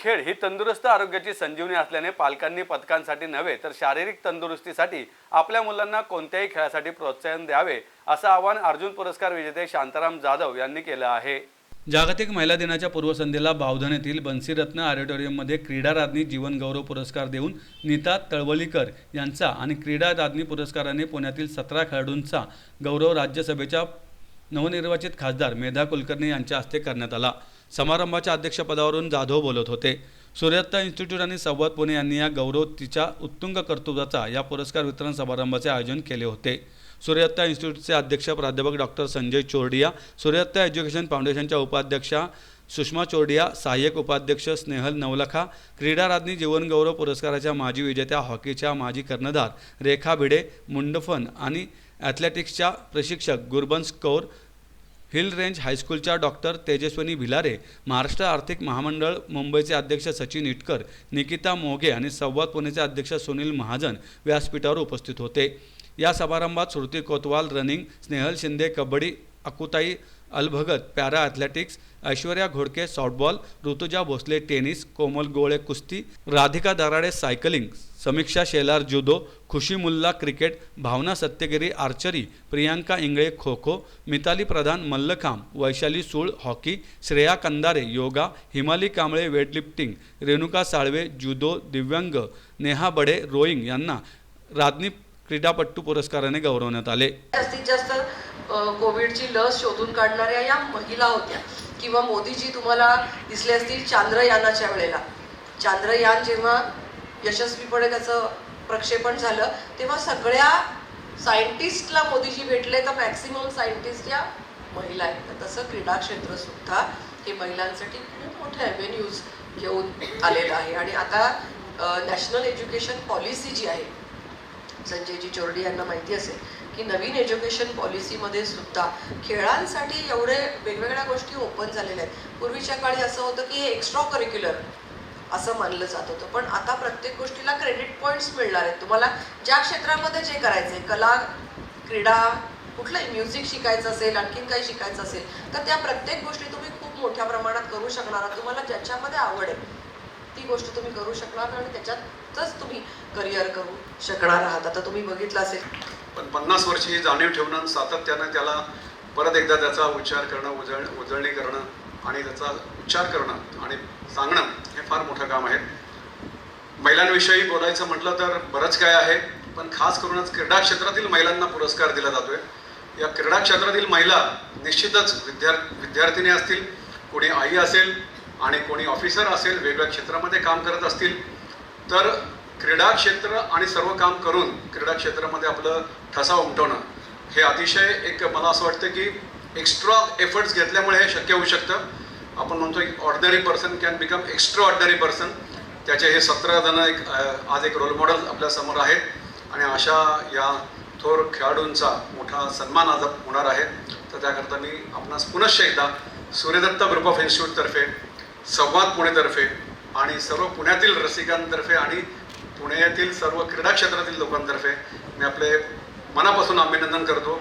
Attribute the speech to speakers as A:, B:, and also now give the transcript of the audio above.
A: खेळ ही तंदुरुस्त आरोग्याची संजीवनी असल्याने पालकांनी पथकांसाठी नव्हे तर शारीरिक तंदुरुस्तीसाठी आपल्या मुलांना कोणत्याही खेळासाठी प्रोत्साहन द्यावे असं आवाहन अर्जुन पुरस्कार विजेते शांताराम जाधव यांनी केलं आहे. जागतिक महिला दिनाच्या पूर्वसंध्येला बावधन येथील बन्सीरत्न ऑडिटोरियममध्ये क्रीडा राज्ञी जीवन गौरव पुरस्कार देऊन नीता तळवलीकर यांचा आणि क्रीडा राज्ञी पुरस्काराने पुण्यातील सतरा खेळाडूंचा गौरव राज्यसभेच्या नवनिर्वाचित खासदार मेधा कुलकर्णी यांच्या हस्ते करण्यात आला. समारंभाच्या अध्यक्षपदावरून जाधव बोलत होते. सूर्यत्ता इन्स्टिट्यूट आणि संवाद पुणे यांनी या गौरव तिच्या उत्तुंग कर्तृत्वाचा या पुरस्कार वितरण समारंभाचे आयोजन केले होते. सूर्यत्ता इन्स्टिट्यूटचे अध्यक्ष प्राध्यापक डॉक्टर संजय चोरडिया सूर्यत्ता एज्युकेशन फाउंडेशनच्या उपाध्यक्षा सुषमा चोरडिया सहाय्यक उपाध्यक्ष स्नेहल नवलखा क्रीडाराज्ञी जीवनगौरव पुरस्काराच्या माजी विजेत्या हॉकीच्या माजी कर्णधार रेखा भिडे मुंडफन आणि ॲथलेटिक्सच्या प्रशिक्षक गुरबंस कौर हिल रेंज हायस्कूलच्या डॉक्टर तेजस्विनी भिलारे महाराष्ट्र आर्थिक महामंडळ मुंबईचे अध्यक्ष सचिन इटकर निकिता मोघे आणि संवाद पुणेचे अध्यक्ष सुनील महाजन व्यासपीठावर उपस्थित होते. या समारंभात Shruti Kotwal running Snehal Shinde kabaddi Akutai अलभगत para athletics Aishwarya Ghodke softball Rutuja Bhosale tennis Komal Gole कुस्ती Radhika Darade cycling Samiksha Shelar judo Khushi Mulla cricket Bhavana Satyagiri archery Priyanka Ingle kho kho Mitali Pradhan mallakhamb Vaishali Sul hockey Shreya Kandare yoga Himali Kamble weightlifting Renuka Salve judo दिव्यांग नेहा बडे रोईंग यांना राज्ञी क्रीडापट्टू पुरस्काराने गौरवण्यात आले.
B: जास्तीत जास्त कोविडची लस शोधून काढणाऱ्या या महिला होत्या किंवा मोदीजी तुम्हाला दिसले असतील चांद्रयानाच्या वेळेला. चांद्रयान जेव्हा यशस्वीपणे त्याचं प्रक्षेपण झालं तेव्हा सगळ्या सायंटिस्टला मोदीजी भेटले तर मॅक्सिमम सायंटिस्ट या महिला आहेत. तसं क्रीडा क्षेत्र सुद्धा हे महिलांसाठी खूप मोठे ॲव्हेन्यूज घेऊन आलेलं आहे. आणि आता नॅशनल एज्युकेशन पॉलिसी जी आहे संजयजी चोरडी यांना माहिती असेल की नवीन एज्युकेशन पॉलिसीमध्ये सुद्धा खेळांसाठी एवढे वेगवेगळ्या गोष्टी ओपन झालेल्या आहेत. पूर्वीच्या काळी असं होतं की हे एक्स्ट्रा करिक्युलर असं मानलं जात होतं. पण आता प्रत्येक गोष्टीला क्रेडिट पॉईंट्स मिळणार आहेत. तुम्हाला ज्या क्षेत्रामध्ये जे करायचं आहे कला क्रीडा कुठलंही म्युझिक शिकायचं असेल आणखीन काही शिकायचं असेल तर त्या प्रत्येक गोष्टी तुम्ही खूप मोठ्या प्रमाणात करू शकणार तुम्हाला ज्याच्यामध्ये आवड आहे ती गोष्ट तुम्ही करू शकणार आणि त्याच्यातच तुम्ही करिअर करू शकणार आहात. आता तुम्ही बघितलं असेल.
C: पण पन्नास वर्षी ही जाणीव ठेवणं सातत्यानं त्याला परत एकदा त्याचा उच्चार करणं उजळ उजळणी करणं आणि त्याचा उच्चार करणं आणि सांगणं हे फार मोठं काम आहे. महिलांविषयी बोलायचं म्हटलं तर बरंच काय आहे पण खास करूनच क्रीडा क्षेत्रातील महिलांना पुरस्कार दिला जातोय. या क्रीडा क्षेत्रातील महिला निश्चितच विद्या विद्यार्थिनी असतील कोणी आई असेल आणि कोणी ऑफिसर असेल वेगळ्या क्षेत्रामध्ये काम करत असतील तर क्रीडा क्षेत्र आणि सर्व काम करून क्रीडा क्षेत्रामध्ये आपलं ठसा उमटवणं हे अतिशय एक मला असं वाटतं की एक्स्ट्रा एफर्ट्स घेतल्यामुळे हे शक्य होऊ शकतं. आपण म्हणतो एक ordinary person can become extra ordinary person त्याचे हे सतरा जण एक आज एक रोल मॉडेल आपल्यासमोर आहेत. आणि अशा या थोर खेळाडूंचा मोठा सन्मान आज होणार आहे. तर त्याकरता मी आपणास पुनश्च एकदा सूर्यदत्त ग्रुप ऑफ इन्स्टिट्यूटतर्फे संवाद पुणेतर्फे आणि सर्व पुण्यातील रसिकांतर्फे आणि पुण्यातील सर्व क्रीडा क्षेत्रातील लोकांतर्फे मी आपले मनापासून अभिनंदन करतो.